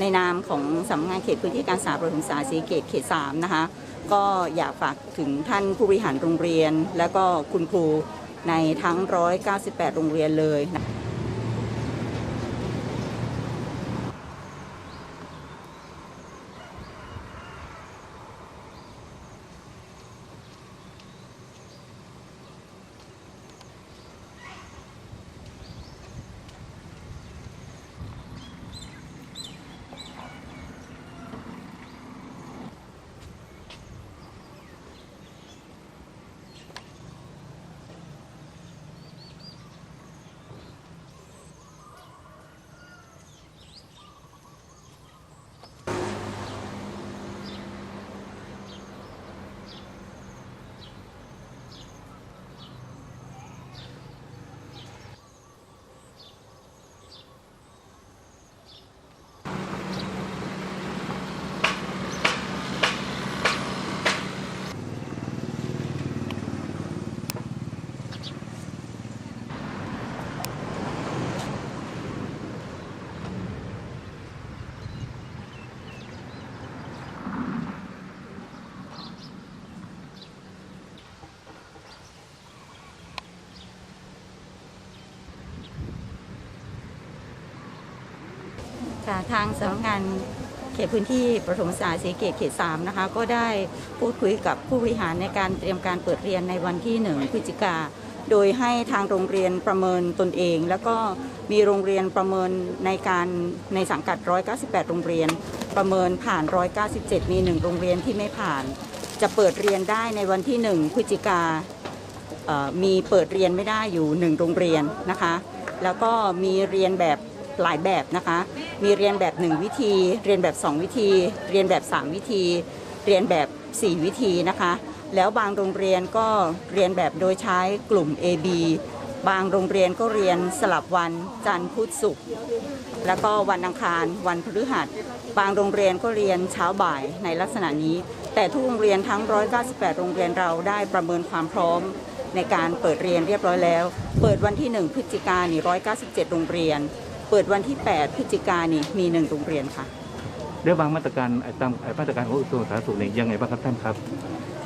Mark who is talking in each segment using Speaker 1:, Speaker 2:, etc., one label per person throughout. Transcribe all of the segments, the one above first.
Speaker 1: ในนามของสำนักงานเขตพื้นที่การศึกษาประถมศึกษาสีเกตเขต3นะคะก็อยากฝากถึงท่านผู้บริหารโรงเรียน และก็คุณครูในทั้ง 198 โรงเรียนเลยนะ ค่ะทางสำนักงานเขตพื้นที่ประถมศึกษาศรีเกตเขต3นะคะก็ได้พูดคุยกับผู้บริหารในการเตรียมการเปิดเรียนในวันที่ 1 พฤศจิกา โดยให้ทางโรงเรียนประเมินตนเอง แล้วก็มีโรงเรียนประเมินในการในสังกัด 198 โรงเรียน ประเมินผ่าน 197 มี 1 โรงเรียนที่ไม่ผ่าน จะเปิดเรียนได้ในวันที่ 1 พฤศจิกามีเปิดเรียนไม่ได้อยู่หนึ่งโรงเรียนนะคะ แล้วก็มีเรียนแบบ หลายแบบนะคะ มีเรียนแบบ 1 วิธี เรียนแบบ 2 วิธี เรียนแบบ 3 วิธี เรียนแบบ 4 วิธีนะคะ แล้วบางโรงเรียนก็เรียนแบบโดยใช้กลุ่ม AB บางโรงเรียนก็เรียนสลับวันจันทร์พุธศุกร์แล้วก็วันอังคาร วันพฤหัส บางโรงเรียนก็เรียนเช้าบ่ายในลักษณะนี้ แต่ทุกโรงเรียนทั้ง 198 โรงเรียนเราได้ประเมินความพร้อมในการเปิดเรียนเรียบร้อยแล้ว เปิดวันที่ 1 พฤศจิกายนนี่197 โรงเรียน เปิดวันที่ 8 พฤศจิกายนนี่มี1โรงเรียนค่ะ
Speaker 2: ได้วางมาตรการไอ้ตามไอ้มาตรการของกระทรวงสาธารณสุขเนี่ยยังไงบ้างครับท่านครับ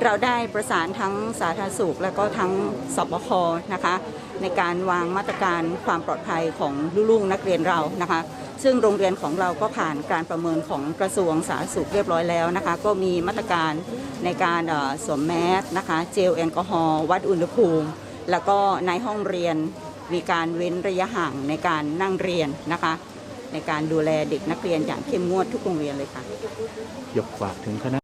Speaker 1: เราได้ประสานทั้งสาธารณสุข และก็ทั้งสบคนะคะ ในการวางมาตรการความปลอดภัยของลูกๆนักเรียนเรานะคะ ซึ่งโรงเรียนของเราก็ผ่านการประเมินของกระทรวงสาธารณสุขเรียบร้อยแล้วนะคะ ก็มีมาตรการในการเอ่อสวมแมสนะคะ เจลแอลกอฮอล์วัดอุณหภูมิ แล้วก็ในห้องเรียน มีการเว้นระยะห่างในการนั่งเรียนนะคะ ในการดูแลเด็กนักเรียนอย่างเข้มงวดทุกโรงเรียนเลยค่ะ
Speaker 2: ยกฝากถึงคณะ